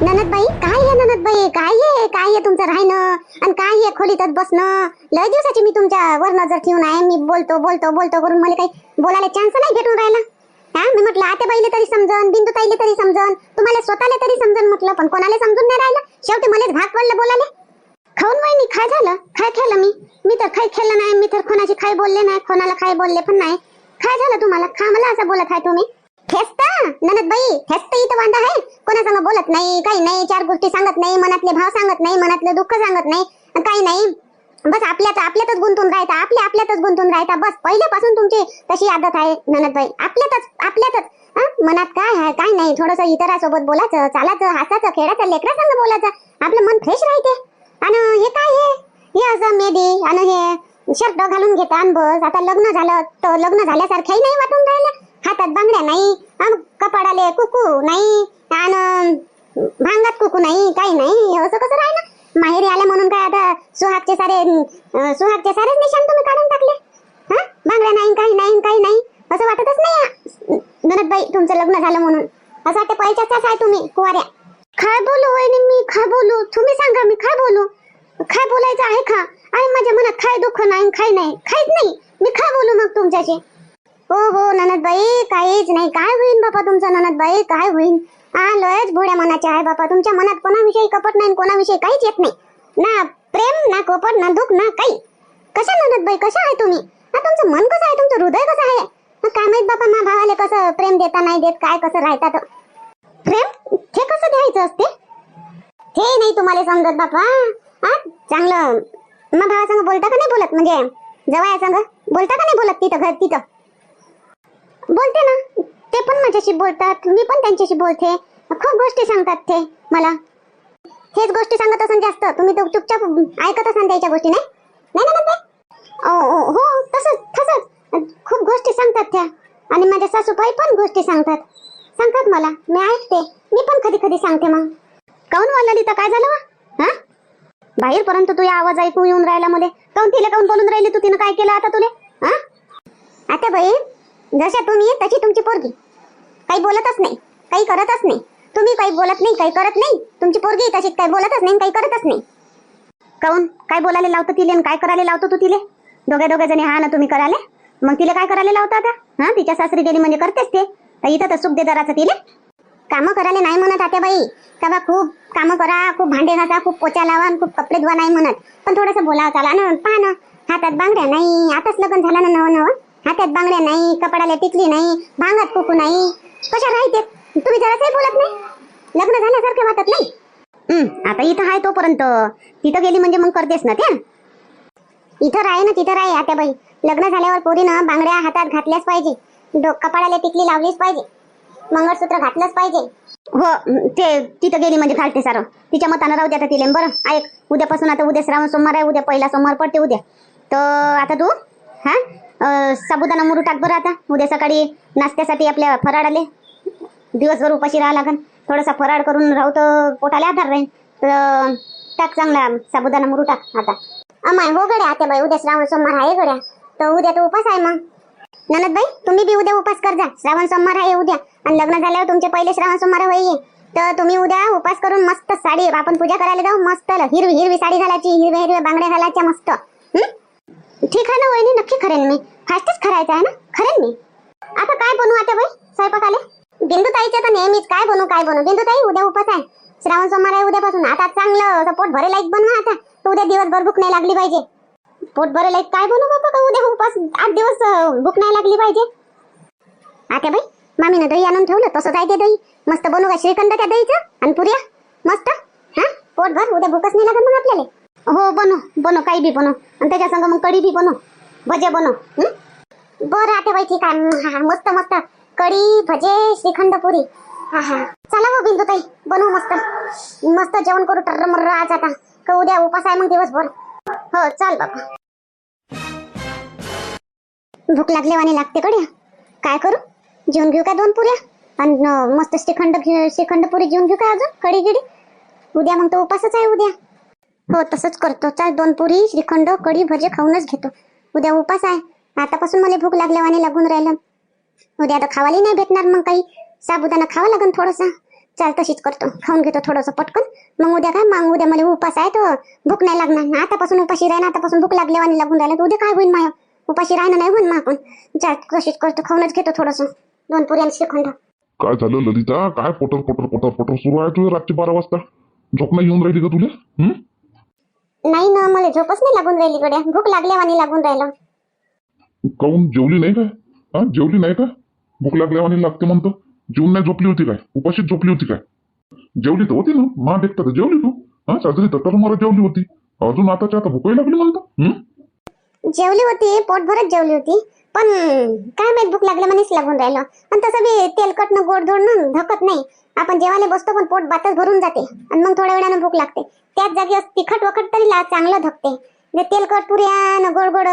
ननदबाई काय आहे ननदबाई? काय आहे काय आहे तुमचं राहणं? आणि काय आहे खोलीतच बसणं? लय दिवसाची मी तुमच्या वर नजर ठेवून आहे. मी बोलतो बोलतो बोलतो करून मला काही बोलायला चान्स नाही भेटून राहिला. हा? मी म्हटलं आत्या बाईले तरी समजन बिंदू ताईले तरी समजन तुम्हाला स्वतःला तरी समजन म्हटलं पण कोणाला समजून नाही राहिलं. शेवटी मलाच भाग पडलं बोलायला. खाऊन वहिनी काय झालं. काय केलं मी. मी तर काही खेळलं नाही मी तर कोणाची खाय बोलले नाही कोणाला काय बोलले पण नाही. काय झालं तुम्हाला? खा मला असं बोलत आहे तुम्ही. ठेस्त ननद बाई ठेस्त इथं वांदा आहे. कोणासंग बोलत नाही काही नाही चार गोष्टी सांगत नाही मनातले भाव सांगत नाही मनातलं दुःख सांगत नाही काही नाही. बस आपल्यात आपल्यातच गुंतून राहता आपल्या आपल्यातच गुंतून राहता बस पहिल्यापासून तुमची तशी आदत आहे ननदबाई आपल्यातच आपल्यातच. मनात काय आहे काय नाही. थोडस इतरासोबत बोलायचं चालायचं हसायचं खेळायचं लेकरा संग बोलायचं. आपलं मन फ्रेश राहते. आणि हे काय हे? हे असं मेदी आणि हे शर्ट घालून घेता आणि बस. आता लग्न झालं तर लग्न झाल्यासारखंही नाही वाटून राहिलं. हातात बांगड्या नाही कपाडाले कुकू नाही आणि भांगात कुकू नाही काही नाही असं कसं राहिलं? माहेरी आल्या म्हणून काय आता सुहागचे सारे सुहागचे सारेच निशाण तुम्ही काढून टाकले? हा? बांगड्या नाही काही नाही काही नाही असं वाटतच नाही ननदबाई तुमचं लग्न झालं म्हणून. असं वाटतं पैशाचाच आहे तुम्ही कुवाऱ्या. काय बोलू वहिनी मी काय बोलू? तुम्ही सांगा मी काय बोलू? काय बोलायचं आहे का? आणि माझ्या मनात काय दुःख नाही काय नाही काहीच नाही. मी काय बोलू मग तुमच्याशी? हो हो ननदबाई काहीच नाही. काय होईन बापा तुमचं ननदबाई? काय होईन? हा लयच भोड्या मनाचे आहे बापा. तुमच्या मनात कोणाविषयी कपट नाही कोणाविषयी काहीच येत नाही. ना प्रेम ना कपट ना दुःख ना काही. कशा ननदबाई? कशा आहे तुम्ही? हा तुमचं मन कसं आहे? तुमचं हृदय कसं आहे? काय माहीत बापा मा भावाले कसं प्रेम देता नाही देत काय कसं राहतात? प्रेम? हे कसं द्यायचं असते? हे नाही तुम्हाला समजत बापा. हा चांगलं. मग भावासंग बोलता का नाही बोलत? म्हणजे जवळ संग? बोलता का नाही बोलत तिथं घर तिथं? बोलते ना. ते पण माझ्याशी बोलतात. मी पण त्यांच्याशी बोलते. खूप गोष्टी सांगतात ते मला. हेच गोष्टी सांगत असन जास्त. तुम्ही तो चुपचाप ऐकत असाल त्याच्या गोष्टी नाही? नाही ना ते हो तसंच तसंच. खूप गोष्टी सांगतात त्या. आणि माझ्या सासूबाई पण गोष्टी सांगतात. सांगतात मला. मी ऐकते. मी पण कधी कधी सांगते मग. काऊन हो, वाला तर काय झालं वा? हा? बाहेर पर्यंत तुझा आवाज ऐकू येऊन राहिला मध्ये काऊन तिला काऊन बोलून राहिली तू? तिनं काय केलं आता तुले? हा? आता बाई जशा तुम्ही तशी तुमची पोरगी. काही बोलतच नाही काही करतच नाही. तुम्ही काही बोलत नाही काही करत नाही. तुमची पोरगी तशी काही बोलतच नाही काही करतच नाही. काऊन? काय बोलायला लावतो तिले काय करायला लावतो तू तिले? दोघे दोघे जणी हा ना तुम्ही कराले मग तिला काय करायला लावता आता? हा तिच्या सासरी गेली म्हणजे करतेच ते. तर इथं तर सुखदेदाराचं तिले. कामं करायला नाही म्हणत आता बाई. का बा खूप कामं करा खूप भांडे घासा खूप पोचा लावा आणि खूप कपडे धुवा नाही म्हणत. पण थोडंसं बोलावं चाला ना पहा ना. हातात बांगड्या नाही आताच लग्न झालं ना नवं नवं. हातात बांगड्या नाही कपडाला टिकली नाही भांगात कुकू नाही. कशा राहते? तुम्ही जरासही बोलत नाही? लग्न झाल्यासारखे वाटत नाही? आता इथं आहे तोपर्यंत. तिथं गेली म्हणजे मग करतेस ना त्या? इथं राहे ना तिथं राहे आता बाई. लग्न झाल्यावर पोरीनं बांगड्या हातात घातल्याच पाहिजे. डो कपाडाला टिकली लावलीच पाहिजे. मंगळसूत्र घातलंच पाहिजे. हो ते तिथं गेली म्हणजे घालते सारं. तिच्या मतानं राहू दे आता तिले बरं. ऐक उद्यापासून आता उद्या श्रावण सोमवार आहे उद्या पहिला सोमवार पडते उद्या. तर आता तू हा? साबुदाणा मुरू टाक बरं आता. उद्या सकाळी नाश्त्यासाठी आपल्या फराळ आले. दिवसभर उपाशी राहा लागन. थोडासा फराळ करून राहू तर पोटाला आधार राहील तर टाक चांगला साबुदाणा मुरू टाक आता. अमाय हो गड्या आता बाई उद्या श्रावण सोमवार आहे गड्या. तर उद्या तर उपास आहे मग. ननद बाई तुम्ही बी उद्या उपास कर जा श्रावण सोमवार आहे उद्या. आणि लग्न झाल्यावर तुमचे पहिले श्रावण सोमवार होईल तर तुम्ही उद्या उपास करून मस्त साडी आपण पूजा करायला जाऊ. मस्त हिरवी हिरवी साडी घालायची हिरव्या हिरव्या बांगड्या घालायच्या मस्त. हम्म ठीक आहे ना वहिनी नक्की खरेन मी. फास्टच खरायचं आहे ना? खरेन मी. आता काय बनवू आता बाई स्वयंपाक आले बिंदू ताईचे तर नेहमीच काय बनवू काय बनवू? बिंदू ताई उद्या उपास आहे. श्रावण सोमवार आहे उद्यापासून. आता चांगलं असं पोट भरेला एक बनवा आता. तर उद्या दिवसभर भूक नाही लागली पाहिजे. पोट भरेला एक काय बनवू बाबा? का उद्या उपास आठ दिवस भूक नाही लागली पाहिजे. आता बाई मामीनं दही आणून ठेवलं तसं आहे ते दही. मस्त बनवू का? श्रीखंड त्या दहीचं? आणि पुऱ्या? मस्त? हा? पोट भर उद्या भूकच नाही लागत मग आपल्याला. हो बनव बनव काही बी बनव. आणि त्याच्या संग मग कढी बी बनव. भजे बनव बर बरं आता बाई ठीक आहे. हा, मस्त मस्त. कढी भजे श्रीखंड पुरी. हा हा. चला हो बिंदू ताई बनवू मस्त. मस्त जेवण करू टर्र मर्र आज आता. का उद्या उपास आहे मग दिवसभर. हो चाल बाबा. भूक लागल्यावानी लागते कडे काय करू? जेवण घेऊ का दोन पुऱ्या? आणि मस्त श्रीखंड श्रीखंड पुरी जेवून घेऊ का अजून? कढी गिडी उद्या मग तो उपासच आहे उद्या. हो तसंच करतो. चाल दोन पुरी श्रीखंड कढी भजे खाऊनच घेतो. उद्या उपास आहे. आतापासून मला भूक लागल्यावानी लागून राहिलं. उद्या आता खावाली नाही भेटणार मग काही. साबुदाणा खावा लागेल थोडंसं. चाल तशीच करतो. खाऊन घेतो थोडंसं पटकन. मग उद्या काय? मग उद्या मला उपास आहे तर भूक नाही लागणार. आतापासून उपाशी राहिना आतापासून भूक लागल्यावानी लागून राहिलं. तर उद्या काय होईल माया? उपाशी राहणं नाही होईल मग आपण. चाल तशीच करतो. खाऊनच घेतो थोडंसं. दोन पुरी आणि श्रीखंड. काय झालं ललिता? काय पोटर पोटर पोटर पोटर सुरू आहे तुझ्या रात्री बारा वाजता? झोप नाही येऊन राहिली का तुला? नाही ना मला झोपच नाही लागून राहिली गड्या. भूक लागल्यावानी लागून राहिलं. काऊन? जेवली नाही काय? हा? जेवली नाही का? भूक लागल्यावानी लागते म्हणतो. जेवून नाही झोपली होती काय? उपाशीच झोपली होती काय? जेवली तर होती ना. मा देखता तर जेवली तू. हा? साजरी तर मला जेवली होती. अजून आताच्या आता भूकही लागली म्हणतो. जेवली होती पोटभरच जेवली होती. पण काय माहीत भूक लागल्या म्हणेच लागून राहिलं. पण तसं बी तेलकट न गोड धोड गोडधोडनं धकत नाही. आपण जेवायला बसतो पण पोट बातच भरून जाते. आणि मग थोड्या वेळानं भूक लागते. त्याच जागी तिखट वखट तरी ला- चांगलं धकते. तेलकट पुऱ्या न गोड गोड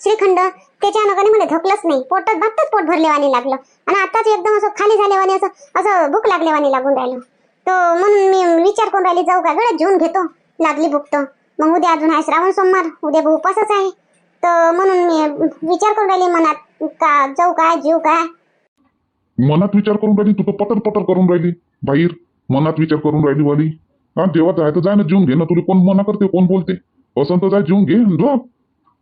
श्रीखंड त्याच्या नगाने मला धकलंच नाही. पोटात बातच पोट भरलेवाणी लागलं. आणि आताच एकदम असं खाली झालेवानी असं असं भूक लागलेवानी लागून राहिलं. तर म्हणून मी विचार करून राहिली जाऊ का गड्या घेऊन घेतो. लागली भूक तर. मग उद्या अजून आहे श्रावण सोमवार उद्या भाऊ उपासच आहे. तर म्हणून मी विचार करून राहिली मनात का जाऊ काय जीव काय मनात विचार करून राहिली तू तर पटर पटर करून राहिली बाहेर. मनात विचार करून राहिली वाली. हा देवात आहे तर जाय ना जेवून घे ना तुला कोण मना करते कोण बोलते? असं तर जाय जेवून घे झोप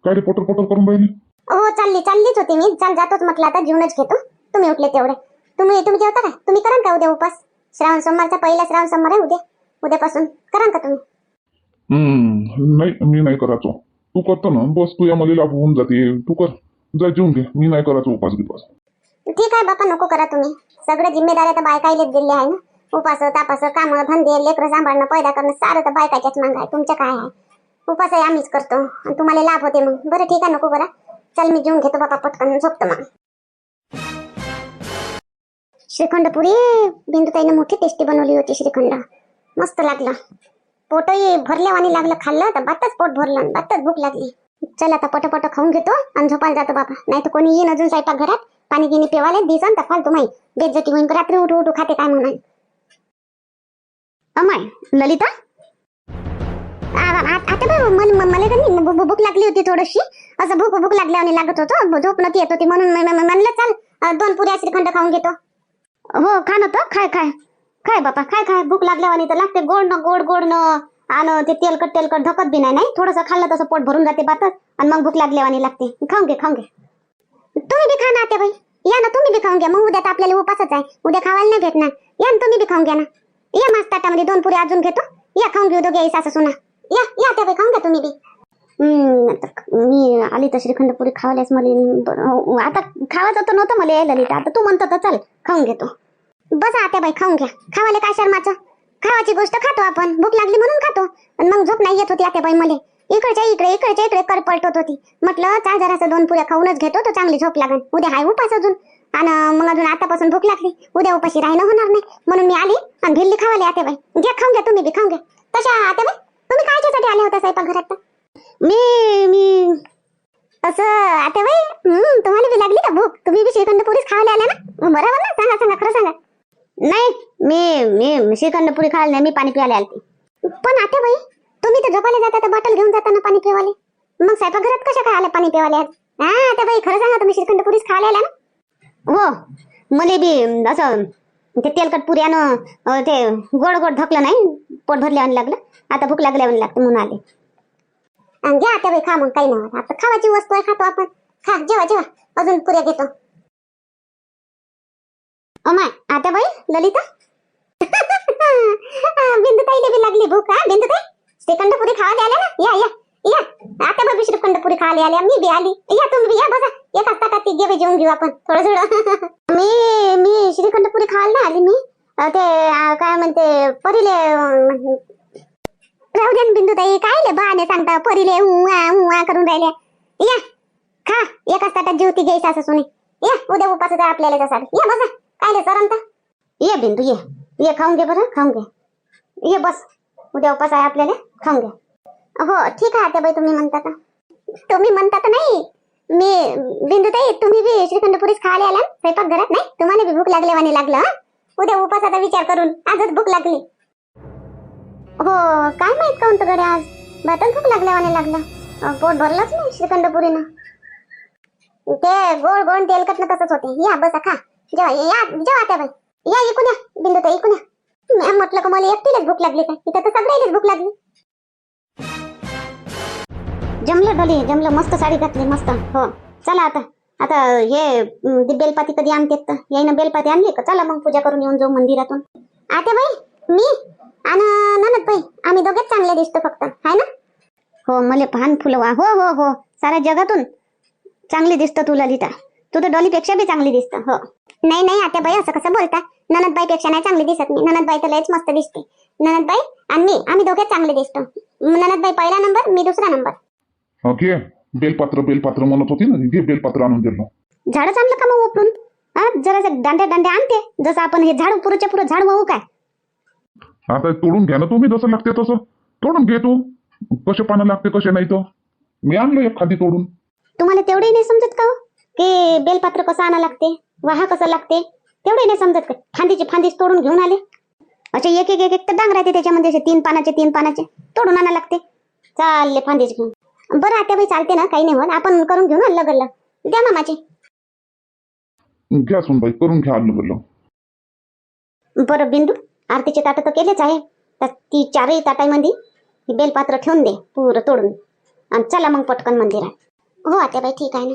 काय रे पटर पटर करून राहिली? हो चालली चाललीच होती मी. चाल जातोच म्हटलं आता जीवनच घेतो. तुम्ही उठले तेवढे. तुम्ही तुम्ही जेवता काय तुम्ही करा का उद्या उपास? श्रावण सोमवारचा पहिला श्रावण सोमवार आहे उद्या. उद्यापासून करा का तुम्ही? हम्म. नाही मी नाही करायचो. तू करतो ना बस तू या मुलीला होऊन जाते. तू कर. जा जेवून घे. मी नाही करायचो उपास बिपास. ठीक आहे बापा नको करा तुम्ही. सगळं जिम्मेदाऱ्या तर बायकाईलेच दिले आहे ना. उपास तापास काम धंदे लेकरं सांभाळणं पैदा करणं सारं तर बायकाच्याच मांग आहे. तुमचं काय आहे? उपास आहे आम्हीच करतो. आणि तुम्हाला लाभ होते मग. बरं ठीक आहे नको करा. चल मी जेवून घेतो बापा पटकन. झोपतो मग. श्रीखंड पुरी बिंदुताईने मोठी टेस्टी बनवली होती श्रीखंड. मस्त लागलं. पोटही भरल्यावानी लागलं खाल्लं तर बातच पोट भरलं बातच भूक लागली. चल आता पटपट खाऊन घेतो आणि झोपायला जातो बाबा. नाही तर कोणी येईन अजून स्वयंपाक घरात पाणी गिनी पिवायला दिसन तर फालतू माही बेज्जती होईन रात्री उठू उठू खाते काय म्हणून अमाय ललिता? आता बघ मला मला भूक लागली होती थोडीशी. असं भूक भूक लागल्याने लागत होतो. झोप नव्हती येत होती म्हणून म्हणलं चाल दोन पुऱ्या श्रीखंड खाऊन घेतो. हो खा ना तर खाय खाय. काय बापा काय खाय भूक लागल्यावानी तर लागते. गोड न गोड गोड न. आणि ते तेलकट तेलकट धकत बी नाही नाही? थोडंसं खाल्लं तसं पोट भरून जाते बातच आणि मग भूक लागल्यावानी लागते. खाऊन घे खाऊन घे. तुम्ही बी खा ना ते बाई. या ना तुम्ही बी खाऊन घ्या. मग उद्या तर आपल्याला उपासच आहे. उद्या खावायला नाही भेटणार. या ना तुम्ही बी खाऊन घ्या ना. या माझ ताटामध्ये दोन पुरे अजून घेतो. या खाऊन घेऊ दोघे सासू सुना. या या ते बाई खाऊन घ्या तुम्ही बी. मी आली तर श्रीखंड पुरी खावायलाच मला. आता खावायचं तर नव्हतं मला यायला आता तू म्हणतो तर चल खाऊन घेतो. बसा आता बाई खाऊन घ्या. खावाले काय शर्माचं? खावाची गोष्ट खातो आपण. भूक लागली म्हणून खातो. पण मग झोप नाही येत होती आता बाई मला. इकडच्या इकडे इकडच्या इकडे कर पलटत होती. म्हटलं चाल जरासं दोन पुऱ्या खाऊनच घेतो तो चांगली झोप लागेल उद्या हाय उपास अजून. आणि मग अजून आतापासून भूक लागली. उद्या उपाशी राहिलं होणार नाही. म्हणून मी आली आणि भिल्ली खावाली आता बाई. घ्या खाऊन घ्या तुम्ही बी खाऊन घ्या. तशा आता बाई? तुम्ही कायच्यासाठी आले होता स्वयंपाक घरात मी मी असं आता बाई हम्म, तुम्हाला बी लागली का भूक? तुम्ही बी श्रीखंड पुरीच खायला आल्या ना? बरोबर ना? सांगा सांगा खरं सांगा. नाही मी मी श्रीखंड पुरी खायला नाही मी पाणी प्यायला आलते. पण आता बाई तुम्ही तर झोपायला जाता तर बॉटल घेऊन जाता ना पाणी पिवाले मग स्वयंपाकघरात कशा काय आल्या पाणी पिवाले आज हा आता बाई खरं सांगा तुम्ही श्रीखंड पुरीच खायला आल्या ना? हो मला बी असं ते तेलकट पुऱ्यानं ते गोड गोड धकलं नाही पोट भरल्यावर लागलं. आता भूक लागल्यावर लागतं म्हणून आले. आणि घ्या आता बाई खा मग काही नाही आता खावाची वस्तू आहे खातो आपण. खा जेवा जेवा. अजून पुऱ्या घेतो. अमाय आता बाई ललिता? बिंदू बी लागली भूक हा? बिंदू ताई श्रीखंड पुरी खावा आल्या ना? या या या. आता बघ श्रीखंड पुरी खायला आल्या. मी बी आली. या तुम्ही बी या बघा असता का तिघे बी जेवून घेऊ आपण? थोडं थोडं मी मी श्रीखंड पुरी खायला ना आली मी. ते काय म्हणते परीले राहू द्या ना बिंदू ताई काय ले बहाने सांगता? परीले हुआ हुआ करून राहिले या खा. एक ताटात जेवती तिघे असं सुने. या उद्या उपास आपल्याला तसा या बसा. काय ले सरमता ये बिंदू ये. ये खाऊन घे बरं खाऊन घे. ये बस. उद्या उपास आहे आपल्याला खाऊन घे हो ठीक आहे आता बाई तुम्ही म्हणता का तुम्ही म्हणता तर नाही. मी बिंदू ताई तुम्ही बी श्रीखंड पुरीच खायला आला. स्वयंपाक घरात नाही? तुम्हाला बी भूक लागल्या वाणी लागलं उद्या उपासाचा विचार करून. आजच भूक लागली. हो काय माहीत काऊन तर गड्या आज? बातच भूक लागल्यावाने लागलं. पोट भरलंच नाही श्रीखंडपुरीनं ते गोड गोड तेलकट तसंच होते. या बसा खा. जेव्हा या जेव्हा त्या बाई या इकून या बिंदू ताई इकून या. म्हटलं का मला एकटीलाच भूक लागली का? इथं तर सगळ्यालाच भूक लागली. जमलं डोली जमलं. मस्त साडी घातली मस्त. हो. चला आता. आता हे बेलपाती कधी आणते तर? याईनं बेलपाती आणली का? चला मग पूजा करून येऊन जाऊ मंदिरातून. आता बाई मी आणि ननद बाई आम्ही दोघेच चांगले दिसतो फक्त. हाय ना? हो मला पान फुलवा. हो हो हो. साऱ्या जगातून चांगली दिसतं तुला लिटा तू तर डॉलीपेक्षा बी चांगली दिसतं हो. नाही नाही आता बाई असं कसं बोलता? ननदबाई पेक्षा नाही चांगली दिसत मी. ननदबाई तर लयच मस्त दिसते. ननदबाई आणि मी आम्ही दोघेच चांगले दिसतो. ननदबाई पहिला नंबर मी दुसरा नंबर. घे. बेलपात्र बेलपात्र म्हणत होती ना घे बेलपात्र आणून दिलं झाडच आणलं का मग उपरून? जरासं दांड्या दांड्या आणते. जसं आपण हे झाड पुरच्या पुरं झाड वाहू काय? आता तोडून घ्या ना तुम्ही जसं लागते तसं. तोडून घे तू. कसे पानं लागते कसे नाही तर. मी आणलं एक खाली तोडून. तुम्हाला तेवढंही नाही समजत का हो? की बेलपात्र कसं आणा लागते? वाहा कसं लागते? तेवढे नाही समजत का? फांदीची फांदीच तोडून घेऊन आले. असे एक एक एक एक तर डांग राहते त्याच्यामध्ये असे तीन पानाचे तीन पानाचे. तोडून आणा लागते. चालले फांदीच घेऊन. बरं आता बाई चालते ना काही नाही होत. आपण करून घेऊ ना अल्लग द्या मामाचे. घ्या सुनबाई करून घ्या बोललो बरं बिंदू आरतीचे ताटं तर केलेच आहे. तर ती चारही ताटामध्ये बेलपात्र ठेवून दे पुरं तोडून. आणि चला मग पटकन मंदिरात. हो आता बाई ठीक आहे ना.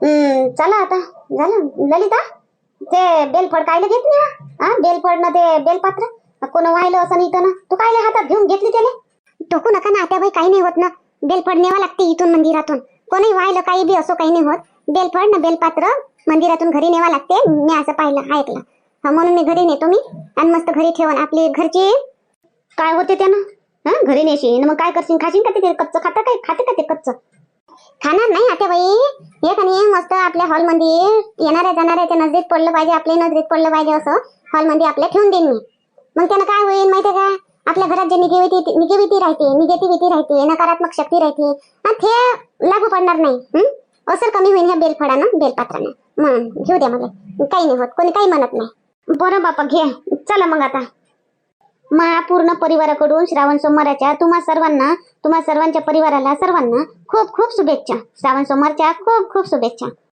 चला आता. झालं? ललिता ते बेलफळ कायले घेतली हा? हा बेलफळ ना ते बेलपात्र? कोण वाहिलं असं नाही इथं ना? तू कायले हातात घेऊन घेतली त्याने टोकू नका ना बाई काही नाही होत ना. बेलफळ नेवा लागते इथून मंदिरातून. कोणी वाहिलं काही बी असो काही नाही होत. बेलफळ ना बेलपात्र मंदिरातून घरी नेवा लागते. मी असं पाहिलं ऐकलं. हा म्हणून मी घरी नेतो मी. आणि मस्त घरी ठेवून आपली घरची. काय होते त्यानं? हा घरी नेशील मग काय करशील खाशील का ते कच्चं खाता काय? खाते का ते कच्चं? खाणार नाही आता बाई. हे का नाही मस्त आपल्या हॉलमध्ये येणाऱ्या जाणाऱ्याच्या नजरेत पडलं पाहिजे आपल्या नजरेत पडलं पाहिजे असं. हॉलमध्ये आपल्या ठेवून देईन मी. मग त्यानं काय होईल माहितीये का? आपल्या घरात जे निगेविटी निगेविटी राहते निगेटिव्हिटी राहते नकारात्मक शक्ती राहते ते लागू पडणार नाही. हं? असर कमी होईल ह्या बेलफळानं बेलपात्रानं. मग घेऊ द्या मला काही नाही होत कोणी काही म्हणत नाही. बरं बापा घे. चला मग आता. महापूर्ण परिवाराकडून श्रावण सोमवाराच्या तुम्हा सर्वांना तुम्हा सर्वांच्या परिवाराला सर्वांना खूप खूप शुभेच्छा. श्रावण सोमवारच्या खूप खूप शुभेच्छा.